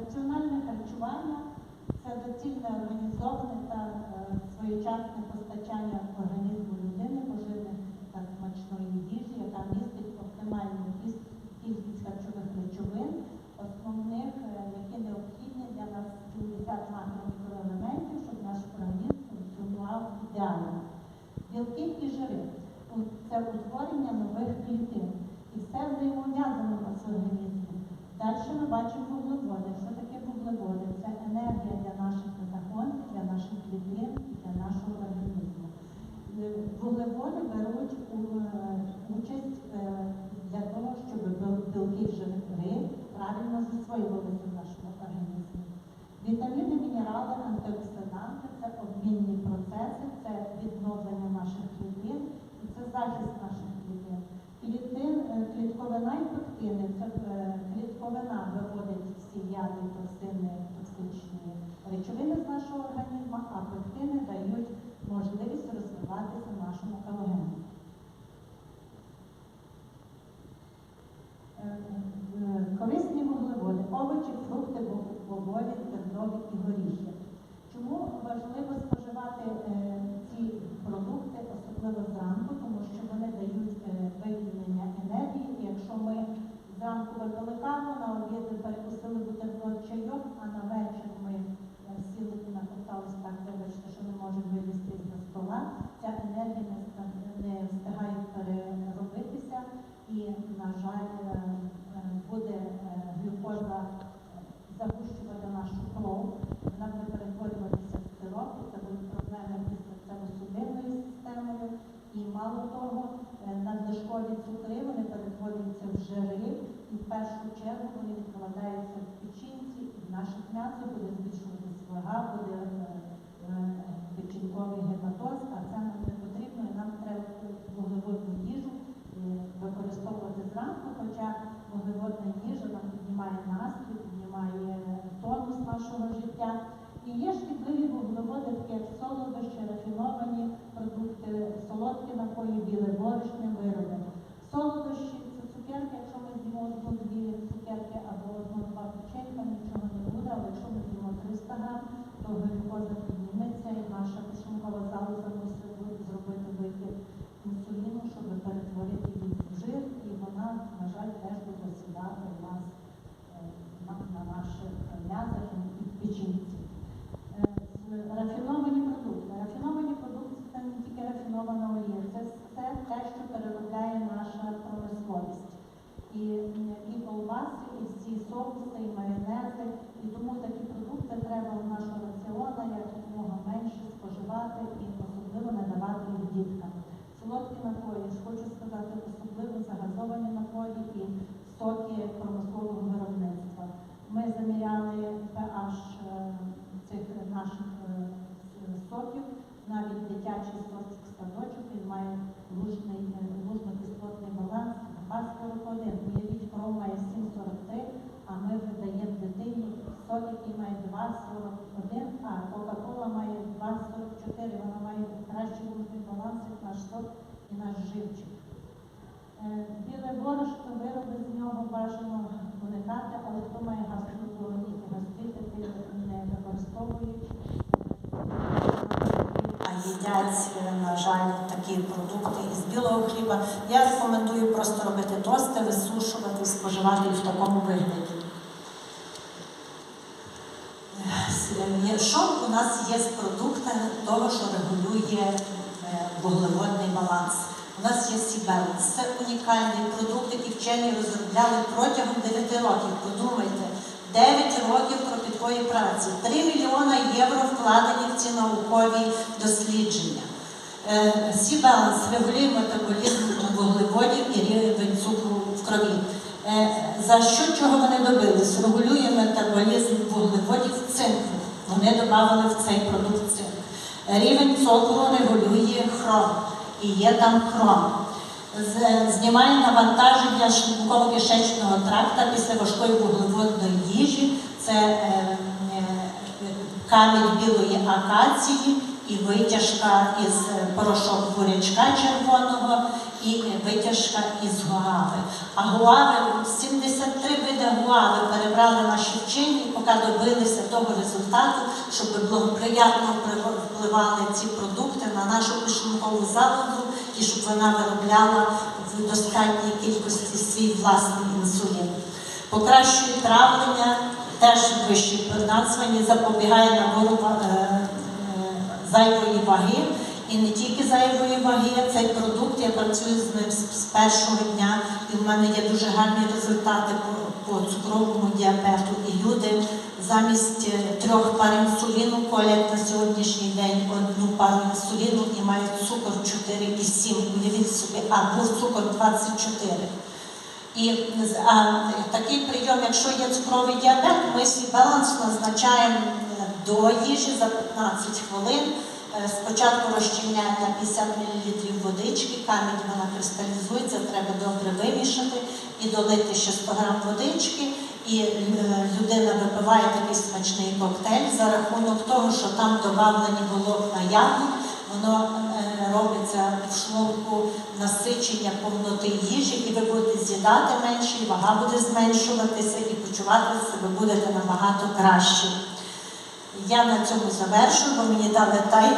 Раціональне харчування це доцільне організоване та е, своєчасне постачання організму людини поживних та смачної їжі, яка містить оптимальну кількість харчових речовин, основних, е, які необхідні для нас 70 макромікроелементів, щоб наш організм функціонував ідеально. Білки і жири це утворення нових Далі ми бачимо вуглеводи. Що таке вуглеводи? Це енергія для наших митохондрій, для наших клітин і для нашого організму. Е, Вуглеводи беруть е, участь е, для того, щоб білки жири правильно засвоювалися в нашому організмі. Вітаміни, мінерали, антиоксиданти це обмінні процеси, це відновлення наших клітин і це захист наших клітин. Клітин, клітковина і пектини це клітковина виводить всі яди, токсини, токсичні речовини з нашого організму, а пектини дають можливість розвиватися нашому колагену. Е, е, Корисні вуглеводи, овочі, фрукти, бо- бобові, тернові і горіхи. Чому важливо споживати е, ці продукти, особливо зранку, тому що вони дають е, вивільнення енергії. І якщо ми зранку випили каву, на обід перекусили бутерброд чайок, а на вечір ми е, сіли і накоптались так, вибачте, що не можемо вилізти з стола, ця енергія не, ста- не встигає переробитися і, на жаль, е, е, буде е, глюкоза загущувати нашу кров, вона буде перетворюватися в сироп, це будуть проблеми із серцево-судинною системою. І мало того, надлишкові цукри вони перетворюються в жири, і в першу чергу вони відкладаються в печінці, і в наших м'язах буде збільшуватися вага, буде печінковий гепатоз, а це нам не потрібно, і нам треба вуглеводну їжу е, використовувати зранку, хоча вуглеводна їжа нам піднімає настрій, піднімає тонус нашого життя. І є шкідливі вуглеводи, такі як солодощі, рафіновані продукти, солодкі напої, біле борошне, вироби. Солодощі це цукерки, якщо ми з'їмо одну-дві цукерки або одну-два печенька, нічого не буде, але якщо ми з'їмо 300 грам, то глюкоза підніметься і наша кишенкова залоза мусить буде зробити викид інсуліну, щоб перетворити її в жир, і вона, на жаль, теж буде сідати у нас е, на, на наших м'язах і в печінці. Е, з- Рафіновані продукти. Рафіновані продукти це не тільки рафінована олія, це все те, що переробляє наша промисловість. І, колбаси, і всі соуси, і майонези. І тому такі продукти треба в нашого раціона якомога менше споживати і особливо не давати їх діткам. Солодкі напої, хочу сказати, особливо загазовані напої і соки промислового виробництва. Ми заміряли pH е, цих наших е, соків, навіть дитячий сочок садочок, він має лужний, е, лужно-кислотний баланс 2,41. Уявіть, має 7,43, а ми видаємо дитині сок, який має 2,41, а Кока-Кола має 2,44, вона має кращий лужний баланс, як наш сок і наш живчик. Е, Біле борошно, вироби з нього бажано уникати, але хто має гастроколоніт, гастрити, не використовують. Їдять, е, на жаль, такі продукти із білого хліба. Я рекомендую просто робити тости, висушувати споживати їх в такому вигляді. Е, Що у нас є з продукти того, що регулює е, вуглеводний баланс? У нас є Сібеланс. Це унікальний продукт, який вчені розробляли протягом 9 років. Подумайте, 9 років кропіткої праці, 3 мільйона євро вкладені в ці наукові дослідження. Сібаланс регулює метаболізм вуглеводів і рівень цукру в крові. Е, За що чого вони добились? Регулює метаболізм вуглеводів цинку. Вони додали в цей продукт цинк. Рівень цукру регулює хром. І є там хром. Знімає навантаження шлунково-кишечного тракта після важкої вуглеводної їжі. Це е, е, камінь білої акації і витяжка із порошок бурячка червоного і витяжка із гуави. А гуави, 73 види гуави перебрали наші вчені, поки добилися того результату, щоб благоприятно впливати подавали ці продукти на нашу пошункову залоду і щоб вона виробляла в достатній кількості свій власний інсулін. Покращує травлення, теж вищі названі, запобігає набору е, е, зайвої ваги. І не тільки зайвої ваги, цей продукт, я працюю з ним з першого дня, і в мене є дуже гарні результати по, по цукровому діабету. І люди замість е, трьох пар інсуліну колять на сьогоднішній день одну пару інсуліну і мають цукор 4,7. Уявіть собі, а був цукор 24. І а, такий прийом, якщо є цукровий діабет, ми свій баланс назначаємо е, до їжі за 15 хвилин. Е, Спочатку розчиняємо 50 мл водички, камінь вона кристалізується, треба добре вимішати і долити ще 100 г водички. І е, людина випиває такий смачний коктейль за рахунок того, що там додавлені волокна ягод, воно е, робиться в шлунку насичення повноти їжі, і ви будете з'їдати менше, і вага буде зменшуватися, і почувати себе будете набагато краще. Я на цьому завершую, бо мені дали тайм.